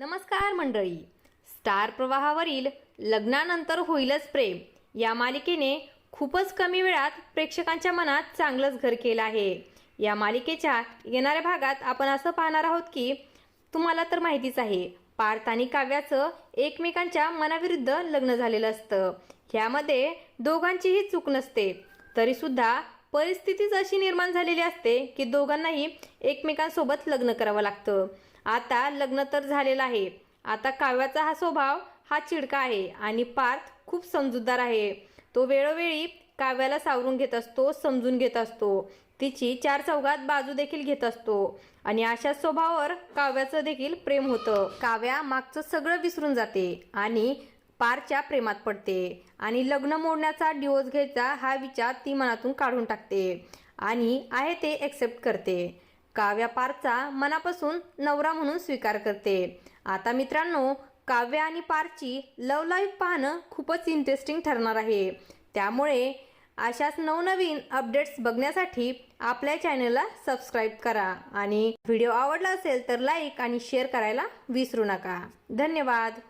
नमस्कार मंडळी. स्टार प्रवाहावरील लग्नानंतर होईलच प्रेम या मालिकेने खूपच कमी वेळात प्रेक्षकांच्या मनात चांगलंच घर केलं आहे. या मालिकेच्या येणाऱ्या भागात आपण असं पाहणार आहोत की तुम्हाला तर माहितीच आहे पार्थ आणि काव्याचं एकमेकांच्या मनाविरुद्ध लग्न झालेलं असतं. ह्यामध्ये दोघांचीही चूक नसते. तरीसुद्धा परिस्थितीच अशी निर्माण झालेली असते की दोघांनाही एकमेकांसोबत लग्न करावं लागतं. आता लग्न तर झालेलं आहे. आता काव्याचा हा स्वभाव हा चिडका आहे आणि पार्थ खूप समजूतदार आहे. तो वेळोवेळी काव्याला सावरून घेत असतो समजून घेत असतो. तिची चार चौघात बाजू देखील घेत असतो आणि अशा स्वभावावर काव्याचं देखील प्रेम होतं. काव्या मागचं सगळं विसरून जाते आणि पारच्या प्रेमात पडते आणि लग्न मोडण्याचा डिवोर्स घ्यायचा हा विचार ती मनातून काढून टाकते आणि आहे ते एक्सेप्ट करते. काव्या पारचा मनापासून नवरा म्हणून स्वीकार करते. आता मित्रांनो काव्य आणि पारची लव लाईफ पाहणं खूपच इंटरेस्टिंग ठरणार आहे. त्यामुळे अशाच नवनवीन अपडेट्स बघण्यासाठी आपल्या चॅनलला सबस्क्राईब करा आणि व्हिडिओ आवडला असेल तर लाईक आणि शेअर करायला विसरू नका. धन्यवाद!